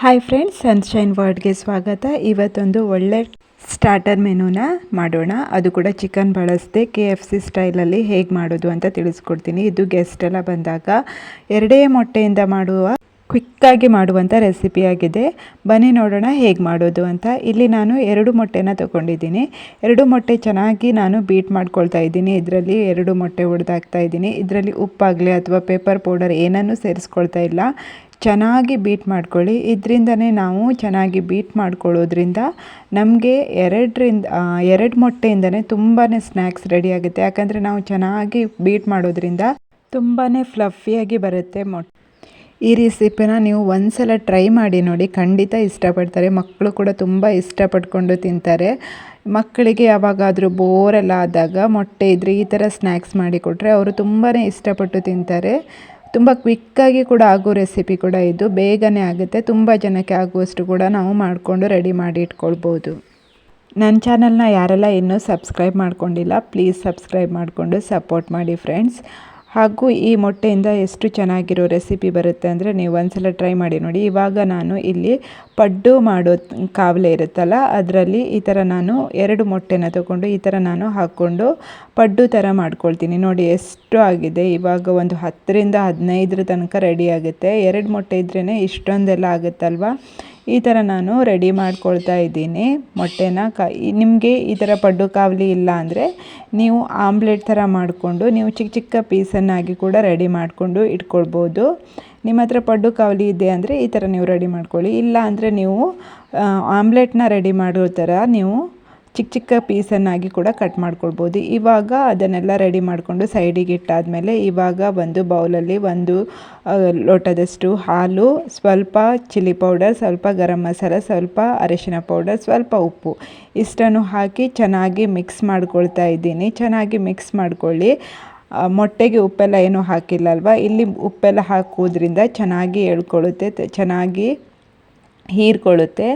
Hi friends sunshine ವರ್ಡ್ಗೆ ಸ್ವಾಗತ. ಇವತ್ತೊಂದು ಒಳ್ಳೆ ಸ್ಟಾರ್ಟರ್ ಮೆನುನ ಮಾಡೋಣ. ಅದು ಕೂಡ ಚಿಕನ್ ಬಳಸದೆ ಕೆ ಎಫ್ ಸಿ ಸ್ಟೈಲಲ್ಲಿ ಹೇಗೆ ಮಾಡೋದು ಅಂತ ತಿಳಿಸ್ಕೊಡ್ತೀನಿ. ಇದು ಗೆಸ್ಟ್ ಎಲ್ಲ ಬಂದಾಗ ಎರಡೇ ಮೊಟ್ಟೆಯಿಂದ ಮಾಡುವ ಕ್ವಿಕ್ಕಾಗಿ ಮಾಡುವಂಥ ರೆಸಿಪಿಯಾಗಿದೆ ಬನ್ನಿ ನೋಡೋಣ ಹೇಗೆ ಮಾಡೋದು ಅಂತ. ಇಲ್ಲಿ ನಾನು ಎರಡು ಮೊಟ್ಟೆನ ತೊಗೊಂಡಿದ್ದೀನಿ. ಎರಡು ಮೊಟ್ಟೆ ಚೆನ್ನಾಗಿ ನಾನು ಬೀಟ್ ಮಾಡ್ಕೊಳ್ತಾ ಇದ್ದೀನಿ. ಇದರಲ್ಲಿ ಎರಡು ಮೊಟ್ಟೆ ಇದ್ದೀನಿ. ಇದರಲ್ಲಿ ಉಪ್ಪಾಗಲಿ ಅಥವಾ ಪೇಪರ್ ಪೌಡರ್ ಏನನ್ನೂ ಸೇರಿಸ್ಕೊಳ್ತಾ ಇಲ್ಲ. ಚೆನ್ನಾಗಿ ಬೀಟ್ ಮಾಡ್ಕೊಳ್ಳಿ. ಇದರಿಂದನೇ ನಾವು ಚೆನ್ನಾಗಿ ಬೀಟ್ ಮಾಡ್ಕೊಳ್ಳೋದ್ರಿಂದ ನಮಗೆ ಎರಡರಿಂದ ಎರಡು ಮೊಟ್ಟೆಯಿಂದನೇ ತುಂಬಾ ಸ್ನ್ಯಾಕ್ಸ್ ರೆಡಿ ಆಗುತ್ತೆ. ಯಾಕಂದರೆ ನಾವು ಚೆನ್ನಾಗಿ ಬೀಟ್ ಮಾಡೋದ್ರಿಂದ ತುಂಬಾ ಫ್ಲಫಿಯಾಗಿ ಬರುತ್ತೆ ಮೊಟ್ಟೆ. ಈ ರೆಸಿಪಿನ ನೀವು ಒಂದ್ಸಲ ಟ್ರೈ ಮಾಡಿ ನೋಡಿ, ಖಂಡಿತ ಇಷ್ಟಪಡ್ತಾರೆ. ಮಕ್ಕಳು ಕೂಡ ತುಂಬ ಇಷ್ಟಪಡ್ಕೊಂಡು ತಿಂತಾರೆ. ಮಕ್ಕಳಿಗೆ ಯಾವಾಗಾದರೂ ಬೋರೆಲ್ಲ ಆದಾಗ ಮೊಟ್ಟೆ ಇದ್ದರೆ ಈ ಥರ ಸ್ನ್ಯಾಕ್ಸ್ ಮಾಡಿಕೊಟ್ರೆ ಅವರು ತುಂಬಾ ಇಷ್ಟಪಟ್ಟು ತಿಂತಾರೆ. ತುಂಬ ಕ್ವಿಕ್ಕಾಗಿ ಕೂಡ ಆಗೋ ರೆಸಿಪಿ ಕೂಡ ಇದು. ಬೇಗನೆ ಆಗುತ್ತೆ. ತುಂಬ ಜನಕ್ಕೆ ಆಗುವಷ್ಟು ಕೂಡ ನಾವು ಮಾಡಿಕೊಂಡು ರೆಡಿ ಮಾಡಿ ಇಟ್ಕೊಳ್ಬೋದು. ನನ್ನ ಚಾನಲ್ನ ಯಾರೆಲ್ಲ ಇನ್ನೂ ಸಬ್ಸ್ಕ್ರೈಬ್ ಮಾಡ್ಕೊಂಡಿಲ್ಲ, ಪ್ಲೀಸ್ ಸಬ್ಸ್ಕ್ರೈಬ್ ಮಾಡಿಕೊಂಡು ಸಪೋರ್ಟ್ ಮಾಡಿ ಫ್ರೆಂಡ್ಸ್. ಹಾಗೂ ಈ ಮೊಟ್ಟೆಯಿಂದ ಎಷ್ಟು ಚೆನ್ನಾಗಿರೋ ರೆಸಿಪಿ ಬರುತ್ತೆ ಅಂದರೆ ನೀವು ಒಂದ್ಸಲ ಟ್ರೈ ಮಾಡಿ ನೋಡಿ. ಇವಾಗ ನಾನು ಇಲ್ಲಿ ಪಡ್ಡು ಮಾಡೋ ಕಾವಲೆ ಇರುತ್ತಲ್ಲ, ಅದರಲ್ಲಿ ಈ ಥರ ನಾನು ಎರಡು ಮೊಟ್ಟೆನ ತಗೊಂಡು ಈ ಥರ ನಾನು ಹಾಕ್ಕೊಂಡು ಪಡ್ಡು ಥರ ಮಾಡ್ಕೊಳ್ತೀನಿ. ನೋಡಿ ಎಷ್ಟು ಆಗಿದೆ. ಇವಾಗ ಒಂದು ಹತ್ತರಿಂದ ಹದಿನೈದರ ತನಕ ರೆಡಿ ಆಗುತ್ತೆ. ಎರಡು ಮೊಟ್ಟೆ ಇದ್ರೇ ಇಷ್ಟೊಂದೆಲ್ಲ ಆಗುತ್ತಲ್ವ? ಈ ಥರ ನಾನು ರೆಡಿ ಮಾಡ್ಕೊಳ್ತಾ ಇದ್ದೀನಿ. ಮೊಟ್ಟೆನ ಕ, ನಿಮಗೆ ಈ ಥರ ಪಡ್ಡು ಕಾವಲಿ ಇಲ್ಲ ಅಂದರೆ ನೀವು ಆಮ್ಲೆಟ್ ಥರ ಮಾಡಿಕೊಂಡು ನೀವು ಚಿಕ್ಕ ಚಿಕ್ಕ ಪೀಸನ್ನಾಗಿ ಕೂಡ ರೆಡಿ ಮಾಡಿಕೊಂಡು ಇಟ್ಕೊಳ್ಬೋದು. ನಿಮ್ಮ ಹತ್ರ ಪಡ್ಡು ಕಾವಲಿ ಇದೆ ಅಂದರೆ ಈ ಥರ ನೀವು ರೆಡಿ ಮಾಡ್ಕೊಳ್ಳಿ. ಇಲ್ಲ ಅಂದರೆ ನೀವು ಆಮ್ಲೆಟ್ನ ರೆಡಿ ಮಾಡೋ ಥರ ನೀವು ಚಿಕ್ಕ ಚಿಕ್ಕ ಪೀಸನ್ನಾಗಿ ಕೂಡ ಕಟ್ ಮಾಡ್ಕೊಳ್ಬೋದು. ಇವಾಗ ಅದನ್ನೆಲ್ಲ ರೆಡಿ ಮಾಡಿಕೊಂಡು ಸೈಡಿಗೆ ಇಟ್ಟಾದಮೇಲೆ ಇವಾಗ ಒಂದು ಬೌಲಲ್ಲಿ ಒಂದು ಲೋಟದಷ್ಟು ಹಾಲು, ಸ್ವಲ್ಪ ಚಿಲ್ಲಿ ಪೌಡರ್, ಸ್ವಲ್ಪ ಗರಂ ಮಸಾಲ, ಸ್ವಲ್ಪ ಅರಿಶಿನ ಪೌಡರ್, ಸ್ವಲ್ಪ ಉಪ್ಪು. ಇಷ್ಟನ್ನು ಹಾಕಿ ಚೆನ್ನಾಗಿ ಮಿಕ್ಸ್ ಮಾಡ್ಕೊಳ್ತಾ ಇದ್ದೀನಿ. ಚೆನ್ನಾಗಿ ಮಿಕ್ಸ್ ಮಾಡ್ಕೊಳ್ಳಿ. ಮೊಟ್ಟೆಗೆ ಉಪ್ಪೆಲ್ಲ ಏನೂ ಹಾಕಿಲ್ಲ ಅಲ್ವಾ ಇಲ್ಲಿ ಉಪ್ಪೆಲ್ಲ ಹಾಕೋದ್ರಿಂದ ಚೆನ್ನಾಗಿ ಎಳ್ಕೊಳ್ಳುತ್ತೆ ಚೆನ್ನಾಗಿ ಹೀರ್ಕೊಳ್ಳುತ್ತೆ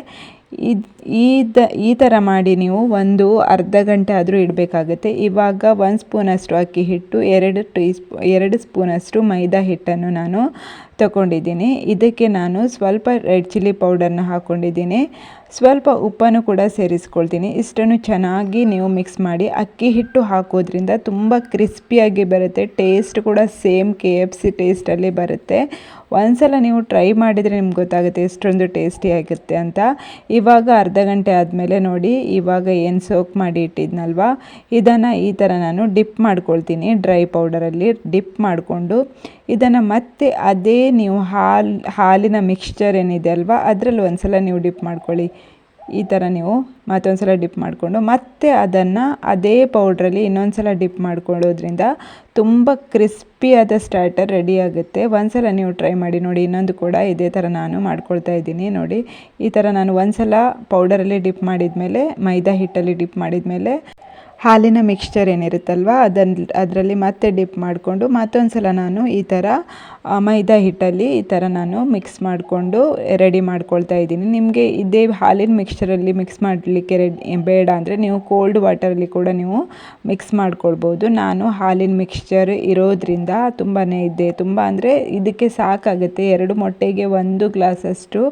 ಇದು, ಈ ಥರ ಮಾಡಿ ನೀವು ಒಂದು ಅರ್ಧ ಗಂಟೆ ಆದರೂ ಇಡಬೇಕಾಗುತ್ತೆ. ಇವಾಗ ಒಂದು ಸ್ಪೂನಷ್ಟು ಅಕ್ಕಿ ಹಿಟ್ಟು, ಎರಡು ಟೀ ಸ್ಪೂ, ಎರಡು ಸ್ಪೂನಷ್ಟು ಮೈದಾ ಹಿಟ್ಟನ್ನು ನಾನು ತಗೊಂಡಿದ್ದೀನಿ. ಇದಕ್ಕೆ ನಾನು ಸ್ವಲ್ಪ ರೆಡ್ ಚಿಲ್ಲಿ ಪೌಡರ್ನ ಹಾಕ್ಕೊಂಡಿದ್ದೀನಿ ಸ್ವಲ್ಪ ಉಪ್ಪನ್ನು ಕೂಡ ಸೇರಿಸ್ಕೊಳ್ತೀನಿ. ಇಷ್ಟನ್ನು ಚೆನ್ನಾಗಿ ನೀವು ಮಿಕ್ಸ್ ಮಾಡಿ ಅಕ್ಕಿ ಹಿಟ್ಟು ಹಾಕೋದ್ರಿಂದ ತುಂಬ ಕ್ರಿಸ್ಪಿಯಾಗಿ ಬರುತ್ತೆ. ಟೇಸ್ಟ್ ಕೂಡ ಸೇಮ್ ಕೆ ಎಫ್ ಸಿ ಟೇಸ್ಟಲ್ಲಿ ಬರುತ್ತೆ. ಒಂದ್ಸಲ ನೀವು ಟ್ರೈ ಮಾಡಿದರೆ ನಿಮ್ಗೆ ಗೊತ್ತಾಗುತ್ತೆ ಎಷ್ಟೊಂದು ಟೇಸ್ಟಿ ಆಗುತ್ತೆ ಅಂತ. ಇವಾಗ ಅರ್ಧ ಗಂಟೆ ಆದಮೇಲೆ ನೋಡಿ, ಇವಾಗ ಏನು ಸೋಕ್ ಮಾಡಿ ಇಟ್ಟಿದ್ನಲ್ವ? ಇದನ್ನು ಈ ಥರ ನಾನು ಡಿಪ್ ಮಾಡ್ಕೊಳ್ತೀನಿ. ಡ್ರೈ ಪೌಡರಲ್ಲಿ ಡಿಪ್ ಮಾಡಿಕೊಂಡು. ಇದನ್ನು ಮತ್ತೆ ಅದೇ ನೀವು ಹಾಲು, ಹಾಲಿನ ಮಿಕ್ಸ್ಚರ್ ಏನಿದೆ ಅಲ್ವಾ, ಅದರಲ್ಲಿ ಒಂದು ಸಲ ನೀವು ಡಿಪ್ ಮಾಡ್ಕೊಳ್ಳಿ. ಈ ಥರ ನೀವು ಮತ್ತೊಂದು ಸಲ ಡಿಪ್ ಮಾಡಿಕೊಂಡು, ಮತ್ತೆ ಅದನ್ನು ಅದೇ ಪೌಡ್ರಲ್ಲಿ ಇನ್ನೊಂದು ಸಲ ಡಿಪ್ ಮಾಡ್ಕೊಳ್ಳೋದ್ರಿಂದ ತುಂಬ ಕ್ರಿಸ್ಪಿಯಾದ ಸ್ಟಾರ್ಟರ್ ರೆಡಿ ಆಗುತ್ತೆ. ಒಂದು ಸಲ ನೀವು ಟ್ರೈ ಮಾಡಿ ನೋಡಿ, ಇನ್ನೊಂದು ಕೂಡ ಇದೇ ಥರ ನಾನು ಮಾಡ್ಕೊಳ್ತಾ ಇದ್ದೀನಿ. ನೋಡಿ, ಈ ಥರ ನಾನು ಒಂದು ಸಲ ಪೌಡರಲ್ಲಿ ಡಿಪ್ ಮಾಡಿದ ಮೇಲೆ ಮೈದಾ ಹಿಟ್ಟಲ್ಲಿ ಡಿಪ್ ಮಾಡಿದ ಮೇಲೆ ಹಾಲಿನ ಮಿಕ್ಸ್ಚರ್ ಏನಿರುತ್ತಲ್ವ ಅದನ್ನು ಅದರಲ್ಲಿ ಮತ್ತೆ ಡಿಪ್ ಮಾಡಿಕೊಂಡು ಮತ್ತೊಂದು ಸಲ ನಾನು ಈ ಥರ ಮೈದಾ ಹಿಟ್ಟಲ್ಲಿ ಈ ಥರ ನಾನು ಮಿಕ್ಸ್ ಮಾಡಿಕೊಂಡು ರೆಡಿ ಮಾಡ್ಕೊಳ್ತಾ ಇದ್ದೀನಿ. ನಿಮಗೆ ಇದೇ ಹಾಲಿನ ಮಿಕ್ಸ್ಚರಲ್ಲಿ ಮಿಕ್ಸ್ ಮಾಡಲಿಕ್ಕೆ ರೆಡಿ ಬೇಡ ಅಂದರೆ ನೀವು ಕೋಲ್ಡ್ ವಾಟರಲ್ಲಿ ಕೂಡ ನೀವು ಮಿಕ್ಸ್ ಮಾಡ್ಕೊಳ್ಬೋದು. ನಾನು ಹಾಲಿನ ಮಿಕ್ಸ್ಚರ್ ಇರೋದ್ರಿಂದ ತುಂಬಾ ಇದೆ. ತುಂಬ ಅಂದರೆ ಇದಕ್ಕೆ ಸಾಕಾಗುತ್ತೆ. ಎರಡು ಮೊಟ್ಟೆಗೆ ಒಂದು ಗ್ಲಾಸಷ್ಟು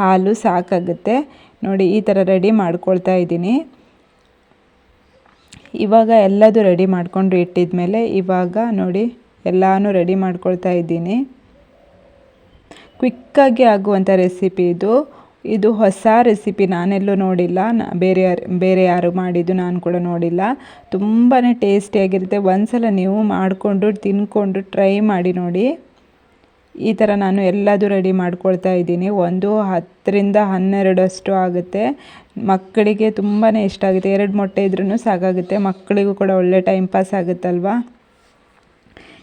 ಹಾಲು ಸಾಕಾಗುತ್ತೆ. ನೋಡಿ, ಈ ಥರ ರೆಡಿ ಮಾಡ್ಕೊಳ್ತಾ ಇದ್ದೀನಿ. ಇವಾಗ ಎಲ್ಲದು ರೆಡಿ ಮಾಡಿಕೊಂಡು ಇಟ್ಟಿದ ಮೇಲೆ ಇವಾಗ ನೋಡಿ, ಎಲ್ಲಾನು ರೆಡಿ ಮಾಡ್ಕೊಳ್ತಾ ಇದ್ದೀನಿ. ಕ್ವಿಕ್ಕಾಗಿ ಆಗುವಂಥ ರೆಸಿಪಿ ಇದು. ಇದು ಹೊಸ ರೆಸಿಪಿ ನಾನೆಲ್ಲೂ ನೋಡಿಲ್ಲ. ಬೇರೆ ಬೇರೆ ಯಾರು ಮಾಡಿದ್ದು ನಾನು ಕೂಡ ನೋಡಿಲ್ಲ. ತುಂಬಾ ಟೇಸ್ಟಿಯಾಗಿರುತ್ತೆ ಒಂದ್ಸಲ ನೀವು ಮಾಡಿಕೊಂಡು, ತಿನ್ಕೊಂಡು ಟ್ರೈ ಮಾಡಿ ನೋಡಿ. ಈ ಥರ ನಾನು ಎಲ್ಲದೂ ರೆಡಿ ಮಾಡ್ಕೊಳ್ತಾ ಇದ್ದೀನಿ. ಒಂದು ಹತ್ತರಿಂದ ಹನ್ನೆರಡಷ್ಟು ಆಗುತ್ತೆ. ಮಕ್ಕಳಿಗೆ ತುಂಬಾ ಇಷ್ಟ ಆಗುತ್ತೆ. ಎರಡು ಮೊಟ್ಟೆ ಇದ್ರೂ ಸಾಕಾಗುತ್ತೆ. ಮಕ್ಕಳಿಗೂ ಕೂಡ ಒಳ್ಳೆ ಟೈಮ್ ಪಾಸ್ ಆಗುತ್ತಲ್ವ?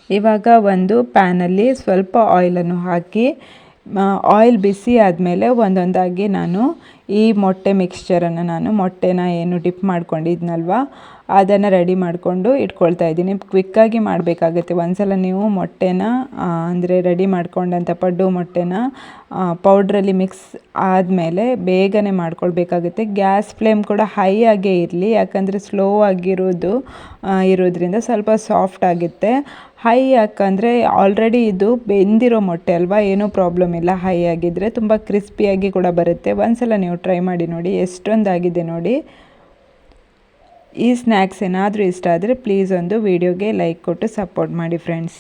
ಇವಾಗ ಒಂದು ಪ್ಯಾನಲ್ಲಿ ಸ್ವಲ್ಪ ಆಯಿಲನ್ನು ಹಾಕಿ ಆಯಿಲ್ ಬಿಸಿ ಆದಮೇಲೆ ಒಂದೊಂದಾಗಿ ನಾನು ಈ ಮೊಟ್ಟೆ ಮಿಕ್ಸ್ಚರನ್ನು ನಾನು ಮೊಟ್ಟೆನ ಏನು ಡಿಪ್ ಮಾಡ್ಕೊಂಡಿದ್ನಲ್ವ, ಅದನ್ನು ರೆಡಿ ಮಾಡಿಕೊಂಡು ಇಟ್ಕೊಳ್ತಾ ಇದ್ದೀನಿ. ಕ್ವಿಕ್ಕಾಗಿ ಮಾಡಬೇಕಾಗುತ್ತೆ. ಒಂದ್ಸಲ ನೀವು ಮೊಟ್ಟೆನ ಅಂದರೆ ರೆಡಿ ಮಾಡ್ಕೊಂಡಂಥ ಪಡ್ಡು ಮೊಟ್ಟೆನ ಪೌಡ್ರಲ್ಲಿ ಮಿಕ್ಸ್ ಆದಮೇಲೆ ಬೇಗನೆ ಮಾಡ್ಕೊಳ್ಬೇಕಾಗುತ್ತೆ. ಗ್ಯಾಸ್ ಫ್ಲೇಮ್ ಕೂಡ ಹೈ ಆಗೇ ಇರಲಿ, ಯಾಕಂದರೆ ಸ್ಲೋ ಆಗಿರೋದು ಇರೋದ್ರಿಂದ ಸ್ವಲ್ಪ ಸಾಫ್ಟ್ ಆಗುತ್ತೆ. ಹೈ ಯಾಕಂದರೆ ಆಲ್ರೆಡಿ ಇದು ಬೆಂದಿರೋ ಮೊಟ್ಟೆ ಅಲ್ವಾ, ಏನೂ ಪ್ರಾಬ್ಲಮ್ ಇಲ್ಲ. ಹೈ ಆಗಿದ್ದರೆ ತುಂಬ ಕ್ರಿಸ್ಪಿಯಾಗಿ ಕೂಡ ಬರುತ್ತೆ. ಒಂದ್ಸಲ ನೀವು ಟ್ರೈ ಮಾಡಿ ನೋಡಿ, ಎಷ್ಟೊಂದಾಗಿದೆ ನೋಡಿ. ಈ ಸ್ನ್ಯಾಕ್ಸ್ ಏನಾದರೂ ಇಷ್ಟ ಆದರೆ ಪ್ಲೀಸ್ ಒಂದು ವಿಡಿಯೋಗೆ ಲೈಕ್ ಕೊಟ್ಟು ಸಪೋರ್ಟ್ ಮಾಡಿ ಫ್ರೆಂಡ್ಸ್